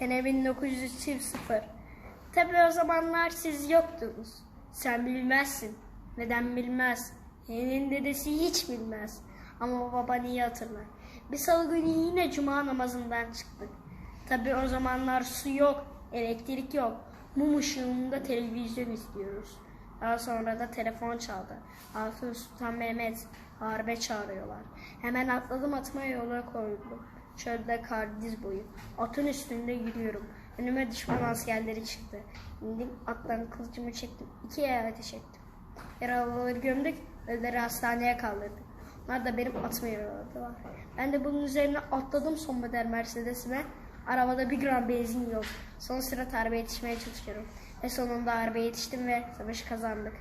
Sene 1900. Tabi o zamanlar siz yoktunuz. Sen bilmezsin. Neden bilmez? Yeğenin dedesi hiç bilmez. Ama baban iyi hatırlar. Bir salı günü yine cuma namazından çıktık. Tabi o zamanlar su yok, elektrik yok. Mum ışığında televizyon izliyoruz. Daha sonra da telefon çaldı. Altın Sultan Mehmet harbe çağırıyorlar. Hemen atladım atma yola koyuldum. Çölde kar diz boyu. Atın üstünde yürüyorum. Önüme düşman askerleri çıktı. İndim attan kılıcımı çektim. İki yere ateş ettim. Yaralıları gömdük. Ölüleri hastaneye kaldırdık. Onlar da benim atma yoruladılar. Ben de bunun üzerine atladım son model Mercedes'ime. Arabada bir gram benzin yok. Son sıra harbe yetişmeye çalışıyorum. Ve sonunda harbe yetiştim ve savaşı kazandık.